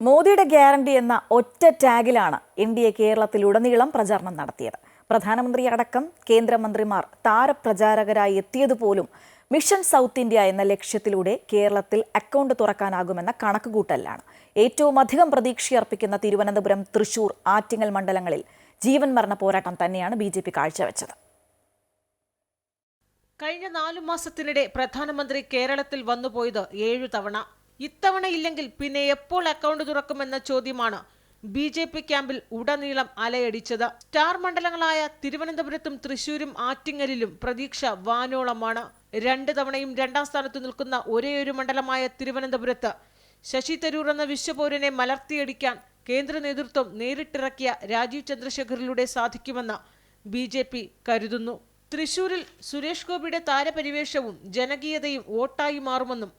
മോദിയുടെ ഗ്യാരണ്ടി എന്ന ഒറ്റ ടാഗിലാണ് എൻ ഡി എ കേരളത്തിലുടനീളം പ്രചാരണം നടത്തിയത്. പ്രധാനമന്ത്രി അടക്കം കേന്ദ്രമന്ത്രിമാർ താരപ്രചാരകരായി എത്തിയതുപോലും മിഷൻ സൗത്ത് ഇന്ത്യ എന്ന ലക്ഷ്യത്തിലൂടെ കേരളത്തിൽ അക്കൗണ്ട് തുറക്കാനാകുമെന്ന കണക്കുകൂട്ടലാണ് ഏറ്റവും അധികം പ്രതീക്ഷയർപ്പിക്കുന്ന തിരുവനന്തപുരം തൃശൂർ ആറ്റിങ്ങൽ മണ്ഡലങ്ങളിൽ ജീവൻ മരണ പോരാട്ടം തന്നെയാണ് ബി ജെ പി കാഴ്ചവെച്ചത്. കഴിഞ്ഞ നാലു മാസത്തിനിടെ പ്രധാനമന്ത്രി കേരളത്തിൽ വന്നുപോയത് ഏഴു തവണ. ഇത്തവണ ഇല്ലെങ്കിൽ പിന്നെ എപ്പോൾ അക്കൗണ്ട് തുറക്കുമെന്ന ചോദ്യമാണ് ബി ജെ പി ക്യാമ്പിൽ ഉടനീളം അലയടിച്ചത്. സ്റ്റാർ മണ്ഡലങ്ങളായ തിരുവനന്തപുരത്തും തൃശൂരും ആറ്റിങ്ങലിലും പ്രതീക്ഷ വാനോളമാണ്. രണ്ട് തവണയും രണ്ടാം സ്ഥാനത്ത് നിൽക്കുന്ന ഒരേയൊരു മണ്ഡലമായ തിരുവനന്തപുരത്ത് ശശി തരൂർ എന്ന വിശ്വപൗരനെ മലർത്തിയടിക്കാൻ കേന്ദ്ര നേതൃത്വം നേരിട്ടിറക്കിയ രാജീവ് ചന്ദ്രശേഖറിലൂടെ സാധിക്കുമെന്ന് ബി ജെ പി കരുതുന്നു. തൃശൂരിൽ സുരേഷ് ഗോപിയുടെ താരപരിവേഷവും ജനകീയതയും വോട്ടായി മാറുമെന്നും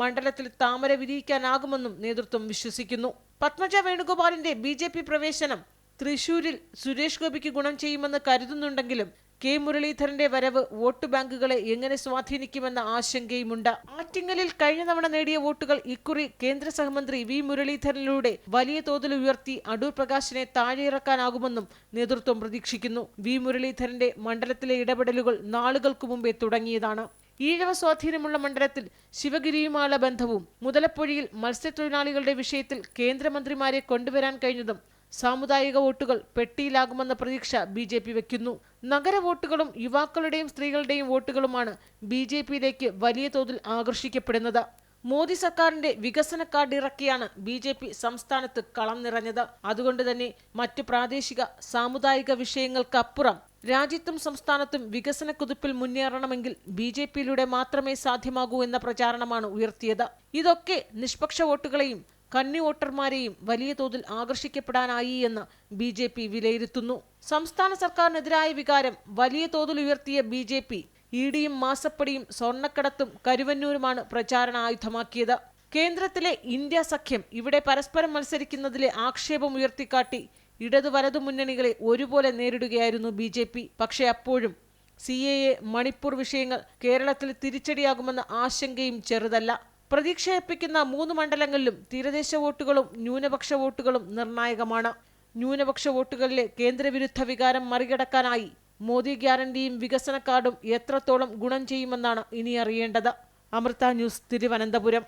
മണ്ഡലത്തിൽ താമര വിരിയിക്കാനാകുമെന്നും നേതൃത്വം വിശ്വസിക്കുന്നു. പത്മജ വേണുഗോപാലിന്റെ ബി ജെ പി പ്രവേശനം തൃശൂരിൽ സുരേഷ് ഗോപിക്ക് ഗുണം ചെയ്യുമെന്ന് കരുതുന്നുണ്ടെങ്കിലും കെ മുരളീധരന്റെ വരവ് വോട്ട് ബാങ്കുകളെ എങ്ങനെ സ്വാധീനിക്കുമെന്ന ആശങ്കയുമുണ്ട്. ആറ്റിങ്ങലിൽ കഴിഞ്ഞ തവണ നേടിയ വോട്ടുകൾ ഇക്കുറി കേന്ദ്ര സഹമന്ത്രി വി മുരളീധരനിലൂടെ വലിയ തോതിൽ ഉയർത്തി അടൂർ പ്രകാശിനെ താഴെയിറക്കാനാകുമെന്നും നേതൃത്വം പ്രതീക്ഷിക്കുന്നു. വി മുരളീധരന്റെ മണ്ഡലത്തിലെ ഇടപെടലുകൾ നാളുകൾക്ക് മുമ്പേ തുടങ്ങിയതാണ്. ഈഴവ സ്വാധീനമുള്ള മണ്ഡലത്തിൽ ശിവഗിരിയുമായുള്ള ബന്ധവും മുതലപ്പൊഴിയിൽ മത്സ്യത്തൊഴിലാളികളുടെ വിഷയത്തിൽ കേന്ദ്രമന്ത്രിമാരെ കൊണ്ടുവരാൻ കഴിഞ്ഞതും സാമുദായിക വോട്ടുകൾ പെട്ടിയിലാകുമെന്ന പ്രതീക്ഷ ബി ജെ പി വയ്ക്കുന്നു. നഗര വോട്ടുകളും യുവാക്കളുടെയും സ്ത്രീകളുടെയും വോട്ടുകളുമാണ് ബി ജെ പിയിലേക്ക് വലിയ തോതിൽ ആകർഷിക്കപ്പെടുന്നത്. മോദി സർക്കാരിന്റെ വികസന കാർഡ് ഇറക്കിയാണ് ബി ജെ പി സംസ്ഥാനത്ത് കളം നിറഞ്ഞത്. അതുകൊണ്ട് തന്നെ മറ്റു പ്രാദേശിക സാമുദായിക വിഷയങ്ങൾക്കപ്പുറം രാജ്യത്തും സംസ്ഥാനത്തും വികസന കുതിപ്പിൽ മുന്നേറണമെങ്കിൽ ബി ജെ പിയിലൂടെ മാത്രമേ സാധ്യമാകൂ എന്ന പ്രചാരണമാണ് ഉയർത്തിയത്. ഇതൊക്കെ നിഷ്പക്ഷ വോട്ടുകളെയും കന്നി വോട്ടർമാരെയും വലിയ തോതിൽ ആകർഷിക്കപ്പെടാനായി എന്ന് ബി ജെ പി വിലയിരുത്തുന്നു. സംസ്ഥാന സർക്കാരിനെതിരായ വികാരം വലിയ തോതിൽ ഉയർത്തിയ ബി ജെ പി ഇഡിയും മാസപ്പടിയും സ്വർണക്കടത്തും കരുവന്നൂരുമാണ് പ്രചാരണ ആയുധമാക്കിയത്. കേന്ദ്രത്തിലെ ഇന്ത്യ സഖ്യം ഇവിടെ പരസ്പരം മത്സരിക്കുന്നതിലെ ആക്ഷേപം ഉയർത്തിക്കാട്ടി ഇടതു വലതു മുന്നണികളെ ഒരുപോലെ നേരിടുകയായിരുന്നു ബി ജെ പി. പക്ഷേ അപ്പോഴും സി എ എ മണിപ്പൂർ വിഷയങ്ങൾ കേരളത്തിൽ തിരിച്ചടിയാകുമെന്ന ആശങ്കയും ചെറുതല്ല. പ്രതീക്ഷയപ്പിക്കുന്ന മൂന്ന് മണ്ഡലങ്ങളിലും തീരദേശ വോട്ടുകളും ന്യൂനപക്ഷ വോട്ടുകളും നിർണായകമാണ്. ന്യൂനപക്ഷ വോട്ടുകളിലെ കേന്ദ്രവിരുദ്ധ വികാരം മറികടക്കാനായി മോദി ഗ്യാരണ്ടിയും വികസന കാർഡും എത്രത്തോളം ഗുണം ചെയ്യുമെന്നാണ് ഇനി അറിയേണ്ടത്. അമൃത ന്യൂസ് തിരുവനന്തപുരം.